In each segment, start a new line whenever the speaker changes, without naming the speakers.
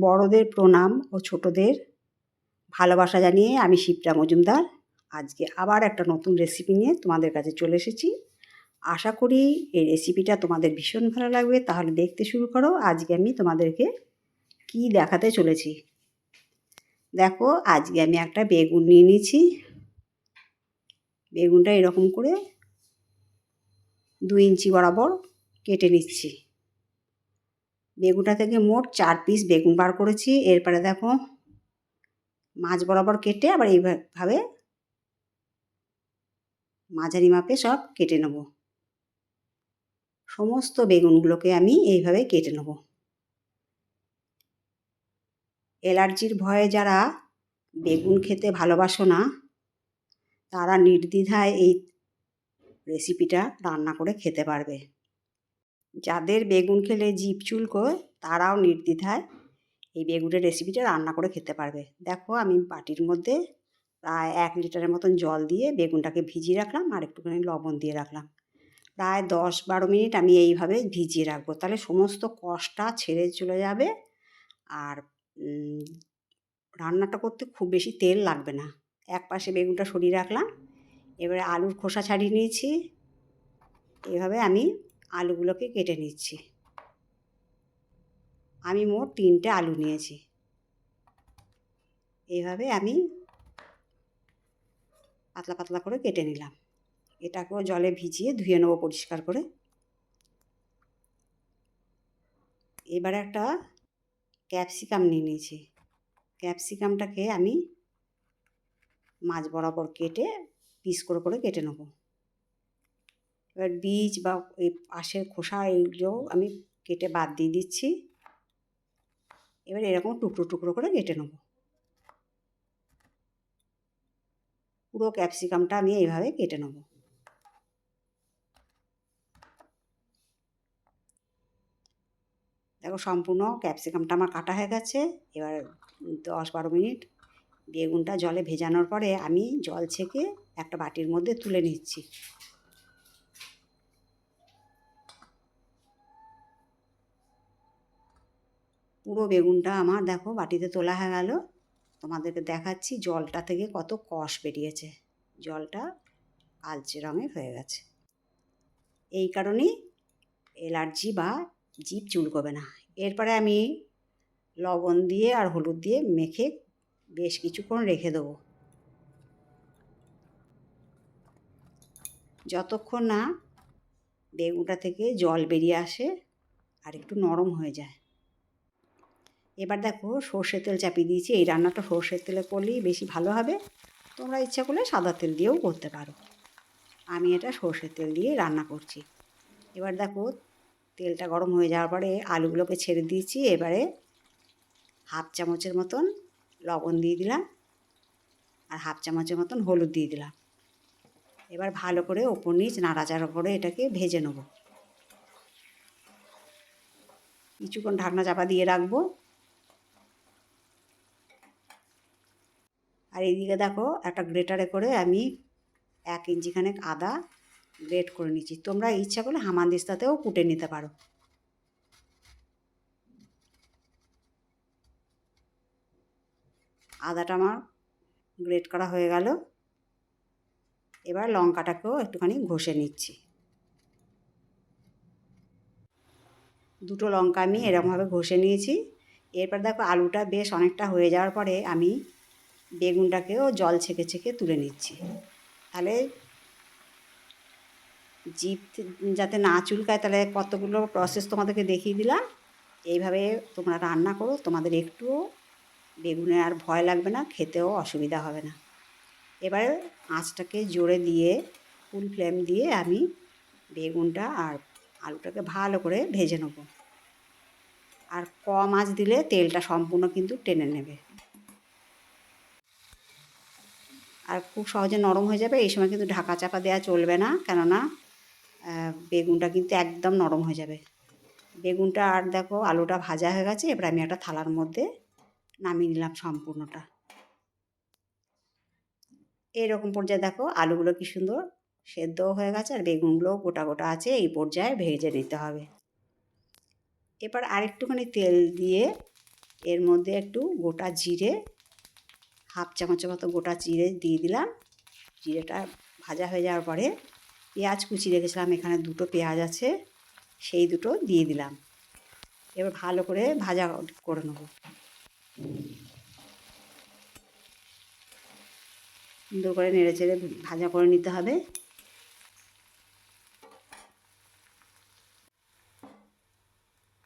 বড়দের প্রণাম ও ছোটদের ভালোবাসা জানিয়ে আমি শিপ্রা মজুমদার। আজকে আবার একটা নতুন রেসিপি নিয়ে তোমাদের কাছে চলে এসেছি। আশা করি এই রেসিপিটা তোমাদের ভীষণ ভালো লাগবে। তাহলে দেখতে শুরু করো। আজকে আমি তোমাদেরকে কি দেখাতে চলেছি। দেখো, আজকে আমি একটা বেগুন নিয়ে নিয়েছি। বেগুনটা এরকম করে দু ইঞ্চি বরাবর কেটে নিচ্ছি। বেগুনটা থেকে মোট চার পিস বেগুন বার করেছি। এরপরে দেখো, মাছ বরাবর কেটে আবার এইভাবে মাঝারি মাপে সব কেটে নেব। সমস্ত বেগুনগুলোকে আমি এইভাবে কেটে নেব। অ্যালার্জির ভয়ে যারা বেগুন খেতে ভালোবাসো না, তারা নির্দ্বিধায় এই রেসিপিটা রান্না করে খেতে পারবে। যাদের বেগুন খেলে জিভ চুলকোয় তারাও নির্দ্বিধায় এই বেগুনের রেসিপিটা রান্না করে খেতে পারবে। দেখো আমি বাটির মধ্যে প্রায় এক লিটারের মতন জল দিয়ে বেগুনটাকে ভিজিয়ে রাখলাম আর একটুখানি লবণ দিয়ে রাখলাম। প্রায় দশ বারো মিনিট আমি এইভাবে ভিজিয়ে রাখব। তাহলে সমস্ত কষটা ছেড়ে চলে যাবে আর রান্নাটা করতে খুব বেশি তেল লাগবে না। এক পাশে বেগুনটা সরিয়ে রাখলাম। এবারে আলুর খোসা ছাড়িয়ে নিয়েছি। এভাবে আমি আলুগুলোকে কেটে নিচ্ছি। আমি মোট তিনটে আলু নিয়েছি। এইভাবে আমি পাতলা পাতলা করে কেটে নিলাম। এটাকেও জলে ভিজিয়ে ধুয়ে নেব পরিষ্কার করে। এবার একটা ক্যাপসিকাম নিয়ে নিয়েছি। ক্যাপসিকামটাকে আমি মাছ বরাবর কেটে পিস করে করে কেটে নেব। এবার বীজ বা এই পাশের খোসা এইগুলো আমি কেটে বাদ দিয়ে দিচ্ছি। এবার এরকম টুকরো টুকরো করে কেটে নেব। পুরো ক্যাপসিকামটা আমি এইভাবে কেটে নেব। দেখো সম্পূর্ণ ক্যাপসিকামটা আমার কাটা হয়ে গেছে। এবার দশ বারো মিনিট বেগুনটা জলে ভেজানোর পরে আমি জল ছেঁকে একটা বাটির মধ্যে তুলে নিচ্ছি। পুরো বেগুনটা আমার দেখো বাটিতে তোলা হয়ে গেল। তোমাদেরকে দেখাচ্ছি জলটা থেকে কত কষ বেরিয়েছে। জলটা কালচে রঙের হয়ে গেছে। এই কারণেই অ্যালার্জি বা জিভ চুলকবে না। এরপরে আমি লবণ দিয়ে আর হলুদ দিয়ে মেখে বেশ কিছুক্ষণ রেখে দেবো। যতক্ষণ না বেগুনটা থেকে জল বেরিয়ে আসে আর একটু নরম হয়ে যায়। এবার দেখো সর্ষের তেল চাপিয়ে দিয়েছি। এই রান্নাটা সর্ষের তেলে করলেই বেশি ভালো হবে। তোমরা ইচ্ছা করলে সাদা তেল দিয়েও করতে পারো। আমি এটা সর্ষের তেল দিয়ে রান্না করছি। এবার দেখো তেলটা গরম হয়ে যাওয়ার পরে আলুগুলোকে ছেড়ে দিয়েছি। এবারে হাফ চামচের মতন লবণ দিয়ে দিলাম আর হাফ চামচের মতন হলুদ দিয়ে দিলাম। এবার ভালো করে ওপর নিচ নাড়াচাড়া করে এটাকে ভেজে নেব। কিছুক্ষণ ঢাকনা চাপা দিয়ে রাখব। আর এইদিকে দেখো একটা গ্রেটারে করে আমি এক ইঞ্চিখানেক আদা গ্রেট করে নিচ্ছি। তোমরা ইচ্ছা করলে হামানদিস্তাতেও কুটে নিতে পারো। আদাটা আমার গ্রেট করা হয়ে গেল। এবার লঙ্কাটাকেও একটুখানি ঘষে নিচ্ছি। দুটো লঙ্কা আমি এরকমভাবে ঘষে নিয়েছি। এরপর দেখো আলুটা বেশ অনেকটা হয়ে যাওয়ার পরে আমি বেগুনটাকেও জল ছেঁকে ছেঁকে তুলে নিচ্ছি। তাহলে জিপ যাতে না চুলকায়, তাহলে কতগুলো প্রসেস তোমাদেরকে দেখিয়ে দিলাম। এইভাবে তোমরা রান্না করো, তোমাদের একটুও বেগুনে আর ভয় লাগবে না, খেতেও অসুবিধা হবে না। এবারে আঁচটাকে জোরে দিয়ে ফুল ফ্লেম দিয়ে আমি বেগুনটা আর আলুটাকে ভালো করে ভেজে নেব। আর কম আঁচ দিলে তেলটা সম্পূর্ণ কিন্তু টেনে নেবে। আর খুব সহজে নরম হয়ে যাবে, এই সময় কিন্তু ঢাকা চাপা দেওয়া চলবে না, কেননা বেগুনটা কিন্তু একদম নরম হয়ে যাবে। বেগুনটা আর দেখো, আলুটা ভাজা হয়ে গেছে, এবার আমি একটা থালার মধ্যে নামিয়ে নিলাম সম্পূর্ণটা। এইরকম পর্যায়ে দেখো, আলুগুলো কি সুন্দর সেদ্ধও হয়ে গেছে, আর বেগুনগুলোও গোটা গোটা আছে, এই পর্যায়ে ভেজে নিতে হবে। এবার আরেকটুখানি তেল দিয়ে এর মধ্যে একটু গোটা জিরে হাফ চামচের মতো গোটা জিরে দিয়ে দিলাম। জিরেটা ভাজা হয়ে যাওয়ার পরে পেঁয়াজ কুচি রেখেছিলাম, এখানে দুটো পেঁয়াজ আছে, সেই দুটো দিয়ে দিলাম। এবার ভালো করে ভাজা করে নেব। সুন্দর করে নেড়ে চেড়ে ভাজা করে নিতে হবে।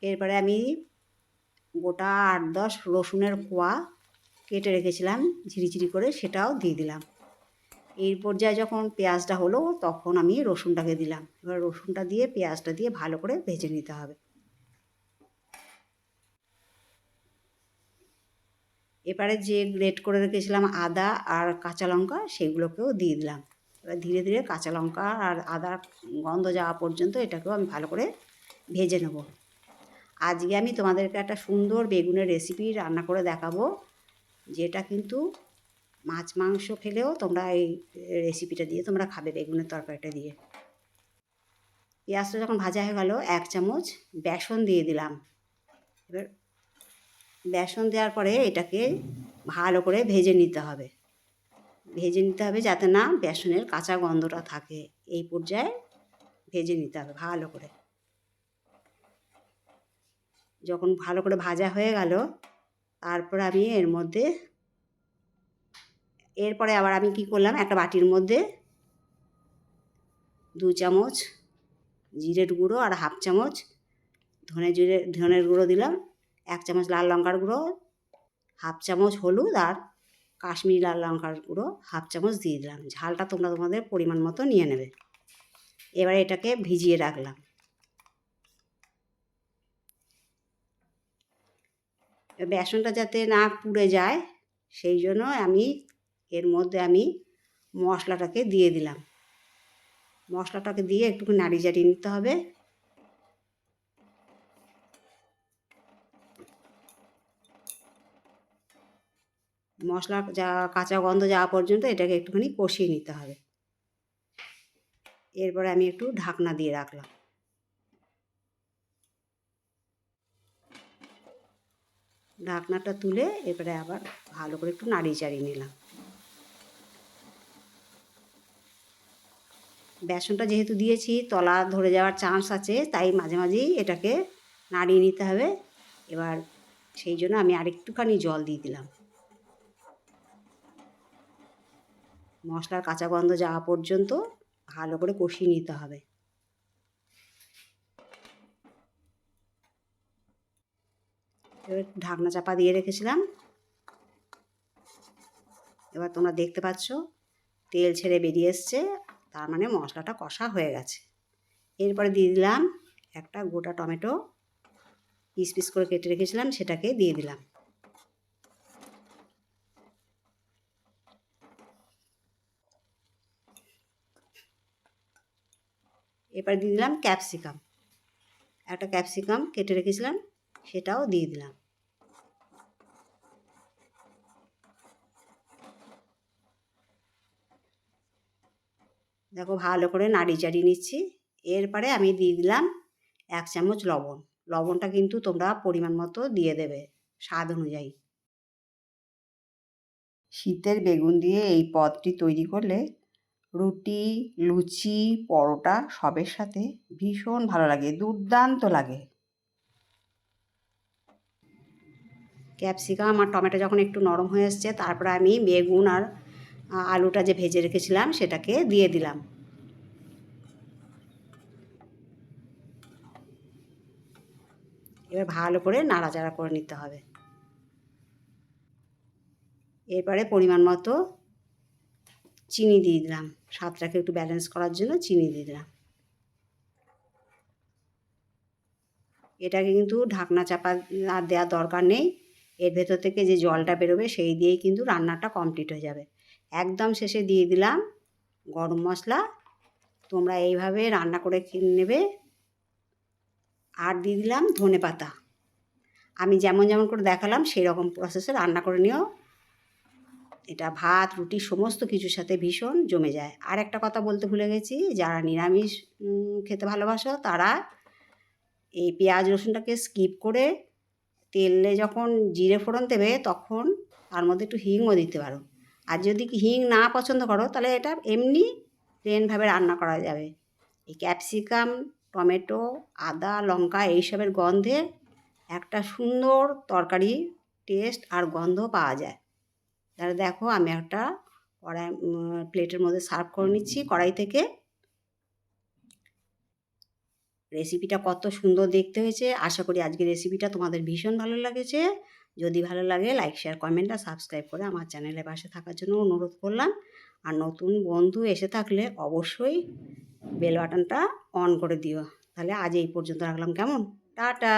এরপরে আমি গোটা আট দশ রসুনের কোয়া কেটে রেখেছিলাম ঝিরিঝিরি করে সেটাও দিয়ে দিলাম। এই পর্যায়ে যখন পেঁয়াজটা হলো, তখন আমি রসুনটাকে দিলাম। এবার রসুনটা দিয়ে, পেঁয়াজটা দিয়ে ভালো করে ভেজে নিতে হবে। এবারে যে গ্রেট করে রেখেছিলাম আদা আর কাঁচা লঙ্কা, সেগুলোকেও দিয়ে দিলাম। এবার ধীরে ধীরে কাঁচা লঙ্কা আর আদার গন্ধ যাওয়া পর্যন্ত এটাকেও আমি ভালো করে ভেজে নেব। আজকে আমি তোমাদেরকে একটা সুন্দর বেগুনের রেসিপি রান্না করে দেখাবো। যেটা কিন্তু মাছ, মাংস খেলেও তোমরা এই রেসিপিটা দিয়ে তোমরা খাবে, বেগুনের তরকারিটা দিয়ে। পেঁয়াজটা যখন ভাজা হয়ে গেল, এক চামচ বেসন দিয়ে দিলাম। এবার বেসন দেওয়ার পরে এটাকে ভালো করে ভেজে নিতে হবে। ভেজে নিতে হবে যাতে না বেসনের কাঁচা গন্ধটা থাকে। এই পর্যায়ে ভেজে নিতে হবে ভালো করে। যখন ভালো করে ভাজা হয়ে গেল তারপর আমি এর মধ্যে, এরপরে আবার আমি কি করলাম, একটা বাটির মধ্যে দু চামচ জিরের গুঁড়ো আর হাফ চামচ ধনে জিরে, ধনের গুঁড়ো দিলাম, এক চামচ লাল লঙ্কার গুঁড়ো, হাফ চামচ হলুদ আর কাশ্মীরি লাল লঙ্কার গুঁড়ো, হাফ চামচ দিয়ে দিলাম। ঝালটা তোমরা তোমাদের পরিমাণ মতো নিয়ে নেবে। এবার এটাকে ভিজিয়ে রাখলাম। বেসনটা যাতে না পুড়ে যায়, সেই জন্য আমি এর মধ্যে আমি মশলাটাকে দিয়ে দিলাম। মশলাটাকে দিয়ে একটু নাড়ি চাড়িয়ে নিতে হবে। মশলা যা, কাঁচা গন্ধ যাওয়া পর্যন্ত এটাকে একটুখানি কষিয়ে নিতে হবে। এরপরে আমি একটু ঢাকনা দিয়ে রাখলাম। ঢাকনাটা তুলে এবারে আবার ভালো করে একটু নাড়িয়ে চাড়িয়ে নিলাম। বেসনটা যেহেতু দিয়েছি, তলা ধরে যাওয়ার চান্স আছে, তাই মাঝে মাঝেই এটাকে নাড়িয়ে নিতে হবে। এবার সেই জন্য আমি আরেকটুখানি জল দিয়ে দিলাম। মশলার কাঁচা গন্ধ যাওয়া পর্যন্ত ভালো করে কষিয়ে নিতে হবে। এবার ঢাকনা চাপা দিয়ে রেখেছিলাম। এবার তোমরা দেখতে পাচ্ছ, তেল ছেড়ে বেরিয়ে এসছে, তার মানে মশলাটা কষা হয়ে গেছে। এরপরে দিয়ে দিলাম একটা গোটা টমেটো, পিস পিস করে কেটে রেখেছিলাম, সেটাকে দিয়ে দিলাম। এবার দিয়ে দিলাম ক্যাপসিকাম। একটা ক্যাপসিকাম কেটে রেখেছিলাম সেটাও দিয়ে দিলাম। দেখো ভালো করে নাড়ি চাড়িয়ে নিচ্ছি। এরপরে আমি দিয়ে দিলাম এক চামচ লবণ। লবণটা কিন্তু তোমরা পরিমাণ মতো দিয়ে দেবে স্বাদ অনুযায়ী। শীতের বেগুন দিয়ে এই পদটি তৈরি করলে রুটি, লুচি, পরোটা সবের সাথে ভীষণ ভালো লাগে, দুর্দান্ত লাগে। ক্যাপসিকাম আর টমেটো যখন একটু নরম হয়ে এসছে তারপরে আমি বেগুন আর আলুটা যে ভেজে রেখেছিলাম সেটাকে দিয়ে দিলাম। এবার ভালো করে নাড়াচাড়া করে নিতে হবে। এরপরে পরিমাণ মতো চিনি দিয়ে দিলাম। স্বাদটাকে একটু ব্যালেন্স করার জন্য চিনি দিয়ে দিলাম। এটাকে কিন্তু ঢাকনা চাপা আর দেওয়ার দরকার নেই। এর ভেতর থেকে যে জলটা বেরোবে সেই দিয়েই কিন্তু রান্নাটা কমপ্লিট হয়ে যাবে। একদম শেষে দিয়ে দিলাম গরম মশলা। তোমরা এইভাবে রান্না করে নেবে। আর দিয়ে দিলাম ধনে পাতা। আমি যেমন যেমন করে দেখালাম সেই রকম প্রসেসে রান্না করে নিও। এটা ভাত, রুটি, সমস্ত কিছুর সাথে ভীষণ জমে যায়। আর একটা কথা বলতে ভুলে গেছি, যারা নিরামিষ খেতে ভালোবাসো তারা এই পেঁয়াজ রসুনটাকে স্কিপ করে তেলে যখন জিরে ফোড়ন দেবে, তখন তার মধ্যে একটু হিংও দিতে পারো। আর যদি হিং না পছন্দ করো, তাহলে এটা এমনি প্লেনভাবে রান্না করা যাবে। এই ক্যাপসিকাম টমেটো, আদা, লঙ্কা এইসবের গন্ধে একটা সুন্দর তরকারি টেস্ট আর গন্ধ পাওয়া যায়। তাহলে দেখো আমি একটা কড়াই প্লেটের মধ্যে সার্ভ করে নিচ্ছি। কড়াই থেকে রেসিপিটা কত সুন্দর দেখতে হয়েছে। আশা করি আজকে রেসিপিটা তোমাদের ভীষণ ভালো লাগেছে। যদি ভালো লাগে লাইক শেয়ার কমেন্ট আর সাবস্ক্রাইব করে আমার চ্যানেলে পাশে থাকার জন্য অনুরোধ করলাম। আর নতুন বন্ধু এসে থাকলে অবশ্যই বেল বাটনটা অন করে দিও। তাহলে আজ এই পর্যন্ত রাখলাম। কেমন? টাটা!